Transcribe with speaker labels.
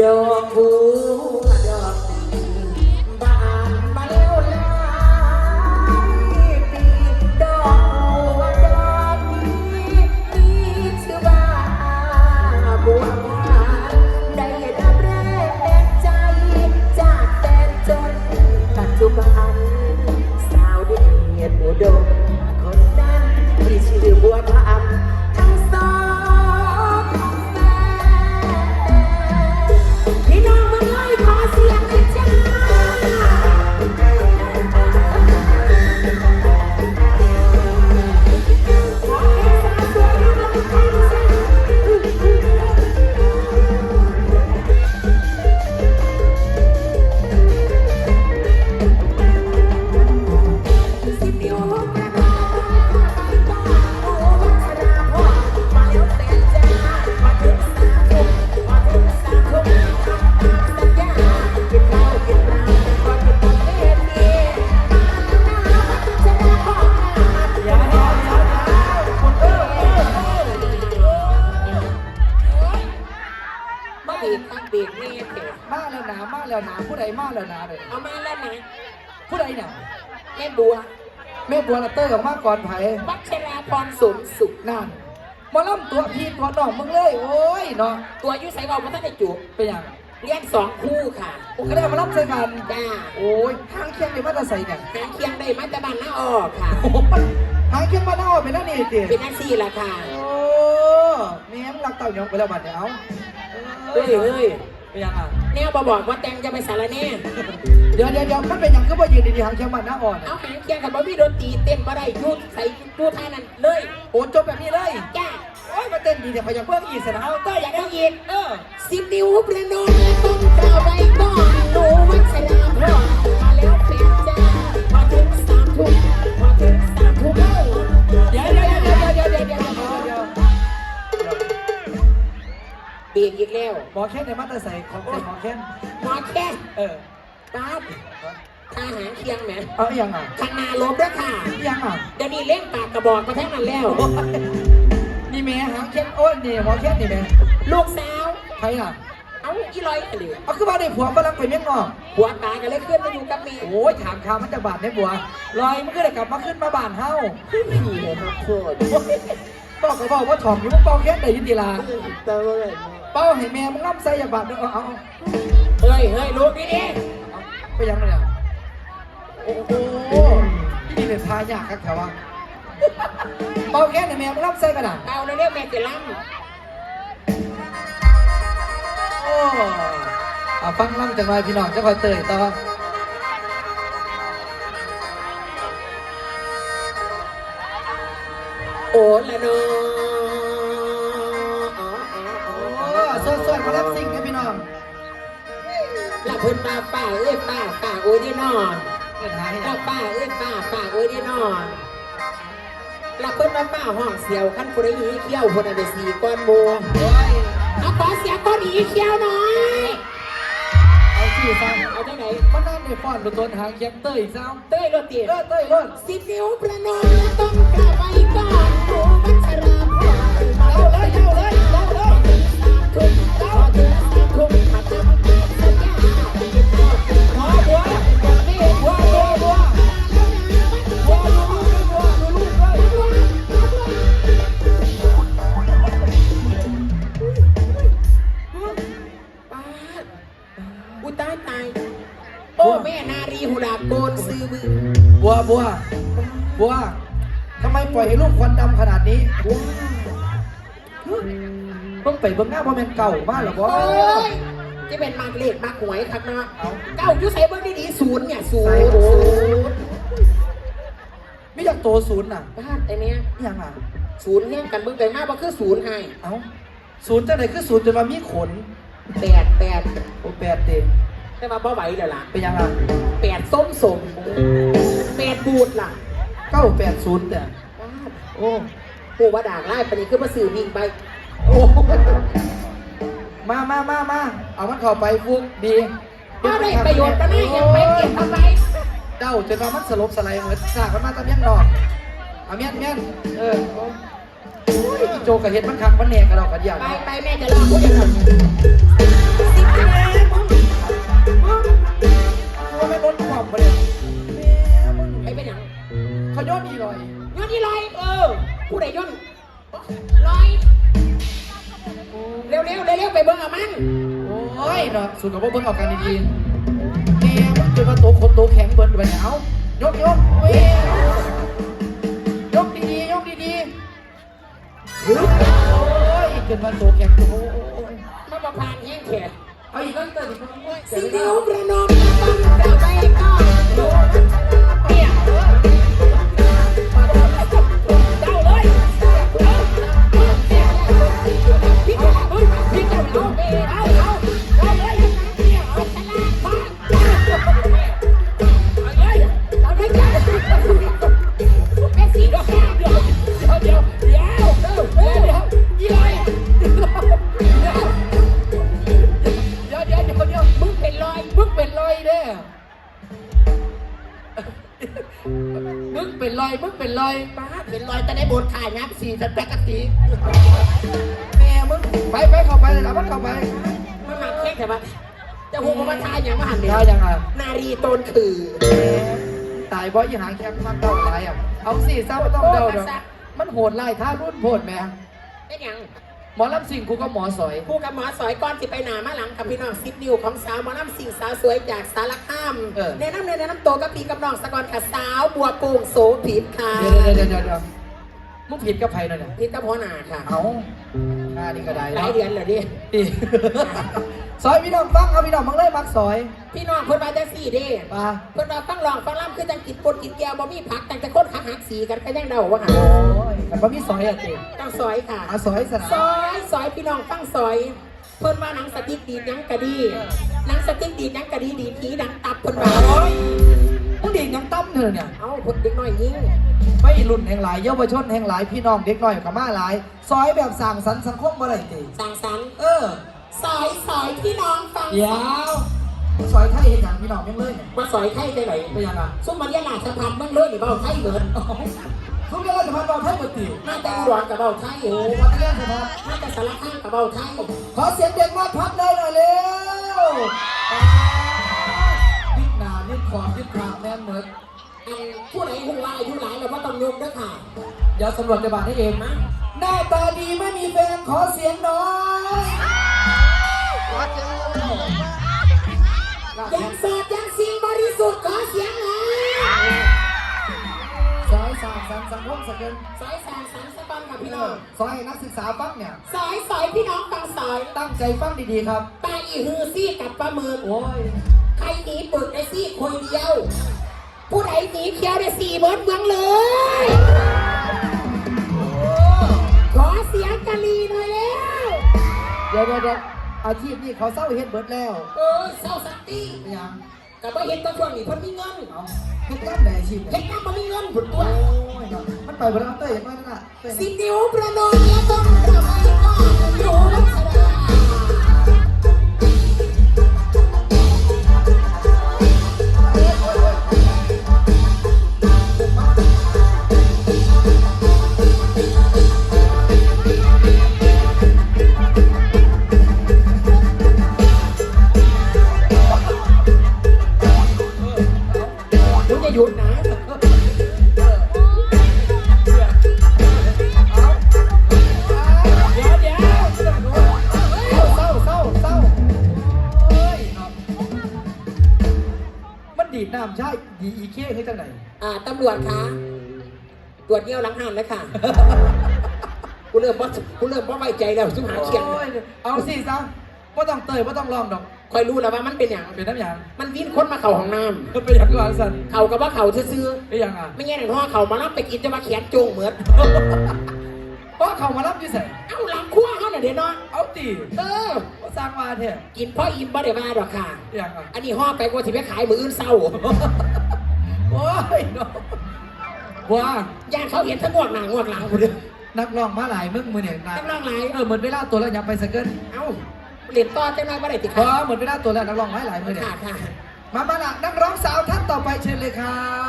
Speaker 1: ดอกบัว มาบีบตักบีบนี่เถอะ
Speaker 2: มาแล้วหนามาแล้วหนาผู้ใดมาแล้วหนาเลย
Speaker 1: เอามาแล้วนะ
Speaker 2: ผู้ใดเนี่ย
Speaker 1: แม่บัว
Speaker 2: แม่บัวละเตอร์กับมาก่อนไผ
Speaker 1: วัชราพรสมสุข
Speaker 2: นั่นมาล่ำตัวพี่ตัวน้องมึงเลยโอ้ยเนาะ
Speaker 1: ตัวอยุใส่เราพระท่านได้จูบ
Speaker 2: เป็นอย่าง
Speaker 1: เลี้ยงสองคู่ค่ะ
Speaker 2: โอ้ก็ได้มาล่ำใส่กัน
Speaker 1: จ้า
Speaker 2: โอ้ยทางเคียงเดี๋ยวมาจะใส่เนี่ย
Speaker 1: หางเคียงได้มาแต่บ้านหน้าออกค่ะ
Speaker 2: โอ้โหทางเคียงมาเน่าเป็นนั่นนี่ติ
Speaker 1: เป็นหน้าที่ละค่ะ
Speaker 2: โอ้แม่งรักเต่าหยองไปแล้วบัดเดี๋ยว
Speaker 1: เฮ้ยเฮ้ย
Speaker 2: เป็นยังอะ
Speaker 1: แนวบอบอกว่าแตงจะไปสารแน่
Speaker 2: เดี๋ยวเดี๋ยวเดี๋ยวมันเป็นหยังก็บ่ยืนดีๆทางเคียงมันหน้าอ่อน
Speaker 1: เอาหางเคียงกับบ่มีดนตรีเต้นบ่ได้ยุดใส่ยุดท่านั้นเลย
Speaker 2: โอ้จบแบบนี้เลย
Speaker 1: จ้า
Speaker 2: โอ้ยมาเต้นดีเดี๋ยวเขาอยากเพิ่มอีกสนะเอาเต้ยอยากก
Speaker 1: อายได้
Speaker 2: ได้
Speaker 1: ยิน
Speaker 2: เออ
Speaker 1: สิบนิ้วประนมต้องกล่าวไว้ก่อนหนูวัชราพร เบียกอีกแล้ว
Speaker 2: หมอแค่ในมาตราใส่ของใส่หมอแค่น
Speaker 1: หมอแค่
Speaker 2: เออ
Speaker 1: ป๊าบทหารเคียงแหม
Speaker 2: เอาอยังอะ
Speaker 1: ข้างหน้าลบด้วยค่ะ
Speaker 2: อยังอะ
Speaker 1: เดี๋ยวนี้เล่นปากกระบอกมาทั้งนั้นแล้ว
Speaker 2: โอ้ยนี่แม่หางแค่นโอ้ยนี่หมอแค่นนี่แม่
Speaker 1: ลูกสาว
Speaker 2: ใครอะ
Speaker 1: เอาอีลอยกันเลย
Speaker 2: เอาขึ้นมาได้ผัวกำลังไปเมียงนอก
Speaker 1: หัวตากันเลยขึ้นมาอยู่กับเมีย
Speaker 2: โอ้ยถามข่าวมันจะบาดในบัวลอยมันก็เลยกลับมาขึ้นมาบ้านเฮา
Speaker 1: พี่เลยครับโคตร
Speaker 2: บอกก็บอกว่าถ่อมอยู่มึงเป่าแค่นได้ยินดีลา
Speaker 1: แต่ว่า
Speaker 2: เป่าให้แม่มึงน้ำใส่อย่าบาดเด้อเอาเอาเฮ้
Speaker 1: ยเฮ้ยลูกนี่ดิ
Speaker 2: เอาไปยังไงอะโอ้โหนี่เป็นพายากครับแถวว่าเป่าแค่นให้แม่มึงน้ำใส่กันอะ
Speaker 1: เอาเร็วๆแม่จะล้
Speaker 2: โอ้เอาฟังน้ำจังไรพี่น้องจะคอยเตยต่อ
Speaker 1: โอ้ละเนาะ
Speaker 2: มารับสิ่งกันพี่น้อง
Speaker 1: ละเพิ่นป้าป้าเอ้ยป้าป้าโอ้ยได้นอน
Speaker 2: เกิดหาย
Speaker 1: ละป้าเอ้ยป้าป้าโอ้ยได้นอนละเพิ่นมาป้าห้องเสียวขั้นผู้ใดหนีเขี้ยวคนอันเดสีก้อนโมเอาขอเสียก้อนหนีเขี้ยวหน่อย
Speaker 2: เอาชื่อซ้
Speaker 1: เอาจังไหน
Speaker 2: มันนั่นในฟอนบนต้นหางเคียงเตยซ้
Speaker 1: เต้ยรถตีำ
Speaker 2: เลิศเต้ยเลิศ
Speaker 1: สิบนิ้วประนมต้องกลับไปก่อน อุยตายตาย โอ้แม่นารีหุดาโกนซื้อมือ
Speaker 2: บัวบัวบัวทำไมปล่อยให้ลูกควันดำขนาดนี้เพิ่งไปเบิ่งหน้าพ่อแม่นเก่ามากเหรอบัว
Speaker 1: โอ้ยจะเป็นมากเลขมากหวยครับเนาะ
Speaker 2: เอา
Speaker 1: เก้าอยุใส่เบอร์ดีๆศูนย์เนี่ยศูน
Speaker 2: ใส่
Speaker 1: ย์
Speaker 2: โอ้ไม่อยากโตศูนย์น่ะ
Speaker 1: บ้านไอ้เนี้ย
Speaker 2: อิหยังอะ
Speaker 1: ศูนย์เนี่ยกันเบิ่งไปมากว่าคือศูนย์ให้
Speaker 2: เอ้าศูนย์จะไหนคือศูนย์จนมามีขน
Speaker 1: แปดแปด
Speaker 2: โอ้แปดเต็ม
Speaker 1: แต่ว่าบ่ไหวแล้วล่ะ
Speaker 2: เป็นยังอะ
Speaker 1: แปดส้มสมแปดบูดล่ะ
Speaker 2: เก้าแปดศูนย์แต่
Speaker 1: บ้าน
Speaker 2: โอ้
Speaker 1: ผู้ว่าด่างไล่ปานนี้คือมาสื่อวิ่งไป
Speaker 2: โอ้มามามามาเอามันเข้าไปฟุกดี
Speaker 1: ก็ได้ประโยชน์ก็ได้ยังไปเก็บทำไม
Speaker 2: เด้าจนว่ามันสลบสลายเหมือนสากมันมาตะเมียนดอกเอาเมียนเมียนเออโอ้ยอี โจกับเห็ดมันคักมันแหนกระดอกกระเดียว
Speaker 1: ไปไปแม่จะรอกูเดี๋ยวว่าไม่บนความไปเล
Speaker 2: ยไอ้เป็น
Speaker 1: หยังเขาย้อ
Speaker 2: นอีลอย
Speaker 1: ย้อนอีลอยเออผู้ได้ย้อนลอย
Speaker 2: เร็วเร
Speaker 1: ็วเร็วไปเบิ้งอามัน
Speaker 2: โอ้ยเนาะสุดกับว่าเบิ้งออกกันดีๆแม่มันจะมาโตคนโตแข็งเบิ้งไปเอายกยกยยกดี ฮึบโอ้ยจนมาโตแข็งโอ้ย
Speaker 1: มันมาพานแห้งแขก
Speaker 2: เอาอีกแล้วเติมอีกแล้ว
Speaker 1: สิ่งที่อุประนมต้อง บทขายงับสีสันแปกสี
Speaker 2: แม่มึงไปไปเข้าไปเลยนะมันเข้าไป
Speaker 1: มันมาเค้กแต่ว่าจะหูมันทายอย่างมาหันเลย
Speaker 2: ได้ยังไง
Speaker 1: นารีตนคือ
Speaker 2: ตายบ่อยหางแค่มันเดาอะไรอะเอาสิซ้ำต้องเดาเด้อมันโหดไล่ท่ารุ่นโหดแม่
Speaker 1: เป็นอย่าง
Speaker 2: หมอลำสิ่งกูก็หมอสอย
Speaker 1: คู่กับหมอสอยก้อนสิไปหนามาหลังกับพี่น้องซิดนิวของสาวหมอน้ำสิ่งสาวสวยจากสารคามแนะนำเลยแนะนำตัวกับพี่กับน้องสะกอนกับสาวบัวโป่งโสผิดค่ะ
Speaker 2: เดี๋ยวเดี๋ยวเดี๋ยวเดี๋ยว มึงผิดกับใครหน่อยเนี่ย
Speaker 1: ผิดกับพ่อหนาค่ะ
Speaker 2: เอาหน้านี่ก็ได้
Speaker 1: ห
Speaker 2: แล้
Speaker 1: ลายวเดือนเลยดิ
Speaker 2: อีซอยพี่น้องฟังเอาพี่น้องมังเลยมักซอย
Speaker 1: พี่น้องเพิ่นมาจังสี่เด้
Speaker 2: ปลา
Speaker 1: เพิ่นมาฟังลองฟังล่ำคือจังกินปนกินแก้วบ่มีผักจังจะคนขาหักสีกันก็ยังเดาว่าหา
Speaker 2: โอ้ยแต่พอมีซอยอะติ
Speaker 1: ต้องซอยค่ะ
Speaker 2: อาซอยสนาม
Speaker 1: ซอยซอยพี่น้องฟังซอย เพิ่นว่าหนังสติ๊กดีดหยังกะดีหนังสติ๊กดีดหยังกะดีดีผีดังตับเพิ่นว่า
Speaker 2: โอ้ย อเนี่ย
Speaker 1: เอ้าเพิ่นเด็กน้อยยิง
Speaker 2: ไม่รุ่นแห่งหลายเยาวชนแห่งหลายพี่น้องเด็กน้อยกับมาหลาย ซอยแบบสั่งสรรค์สังคมบ่ได้ติ
Speaker 1: สร้างสรรค์
Speaker 2: เออ
Speaker 1: ซอยซอยพี่น้องฟัง
Speaker 2: เดี๋ยวซอยไทยเห็นอย่างพี่น้องยังเลยเนี่ย
Speaker 1: มาซอยไทยได้ไหน
Speaker 2: เป็นยังไง
Speaker 1: ซุ่มมันยาลาสะพานเบิ่งเลยนี่เบาไทยเบิด
Speaker 2: เขาเรียกว่าสะพานเราไทยปกติ
Speaker 1: มาแต่อุดรกับเบาไทย
Speaker 2: โอ้
Speaker 1: โอ้
Speaker 2: วันนี้สะพาน
Speaker 1: มาแต่สารคามกับเบาไทย
Speaker 2: ขอเสียงเด็กมาพักได้หน่อยเร็วนิดหนานิดขอบนิดขางแน่นเหมือน
Speaker 1: อันผู้ใดหูลายอายุหลายเราก็ต้องยกด้วยค่ะ
Speaker 2: เดี๋ยวสำรวจในบ้านให้เอง
Speaker 1: มา
Speaker 2: หน้าตาดีไม่มีแฟนขอเสียงหน่อย
Speaker 1: ยังโสดยังสิ่งบริสุทธิ์ขอเสียงหน่อย
Speaker 2: ซอยสามสันสังคมสกเกิน
Speaker 1: ซอยสร้างสรรค์สะกอนกับพี่
Speaker 2: เอ
Speaker 1: น้อ
Speaker 2: องซอยให้นักศึกษาฟังเนี่ย
Speaker 1: สอยสอยพี่น้องฟังสอย
Speaker 2: ตั้งใจฟังดีๆครับ
Speaker 1: ปลาอีฮือซี่กับปลาหมึก
Speaker 2: โอ้ย
Speaker 1: ใครหนีปึกได้ซี่คนเดียว ผู้ใดหนีเคี้ยวได้สี่เบิร์ดเมืองเลย ขอเสียงกะลีหน่อยแล้ว
Speaker 2: เดี๋ยวเดี๋ยวเดี๋ยวอาชีพนี้เขาเศร้าเฮ็ดเบิดแล้ว
Speaker 1: เออเศร้าสักตี
Speaker 2: เป็นยัง
Speaker 1: กับว่าเห็นแตะช่วงนี้เพิ่นมีเงิน
Speaker 2: เอาเฮ็ดตั้งแต่อาชีพ
Speaker 1: เห็
Speaker 2: เนี่ย
Speaker 1: นน้ำมันมีเงินผุดตั
Speaker 2: โอ้
Speaker 1: วย
Speaker 2: ครับมันไปบนน้ำเต้ยอย่างนั้นน่ะเต้ย
Speaker 1: สินิ้วประนมและต้องระบายก็อยู่ลักษณ
Speaker 2: ใช่ดีอีเคให้จังไหน
Speaker 1: อ่าตำรวจคะตรวจเงี้ยวหลังหันแล้วค่ะ กูเริ่มว่ากูเริ่มว่าไว้ใจแล้วสุมหาเขียน
Speaker 2: โอ้ยเอาสิซะว่าต้องเตยว่าต้องลองดอก
Speaker 1: คอยรู้แล้วว่ามันเป็นอย่าง
Speaker 2: เป็นน้ำยาง
Speaker 1: มันวิ่งคนมาเข่าห้องน้
Speaker 2: ก็เป็นอย่างก่อนสันำ
Speaker 1: เข่ากับว่าเข่าซื่อ
Speaker 2: เป็นอย่างอะ
Speaker 1: ๆไม่แง่หนึ่งพ่อเข่ามารับไปกินจะมาเขียนจงเหมือน
Speaker 2: เพราะเขามารับอยู่ใส่
Speaker 1: เอ้าหลังขั้ว เขาน่ะเดี๋ยวเนาะ
Speaker 2: เอาตี
Speaker 1: เออ
Speaker 2: ว่าสร้างมาเถอะ
Speaker 1: กินพ่ออิ่มบ่ได้มาดอกค่ะ
Speaker 2: เป็นอย่างอะ
Speaker 1: อันนี้ห่อไปกว่าที่ไปขายมืออื่นเศร้า
Speaker 2: โอ้ยเนาะว่า
Speaker 1: ย่างเขาเห็นทั้งงวกหน้างวกหลังคุณเด้อ
Speaker 2: นักร้องมาหลายมึงมือเนี่ยนะ
Speaker 1: นักร้องหลาย
Speaker 2: เออเหมือนเวลาตัวแล้วยับไปสักเกิน
Speaker 1: เอ้าเหรียญต่อจังไรบ่ได้ติด
Speaker 2: เพราะเหมือนเวลาตัวแล้วนักร้องหลายหลายมือเนี่ย
Speaker 1: ค่ะค่ะ
Speaker 2: มามาละนักร้องสาวท่านต่อไปเชิญเลยครับ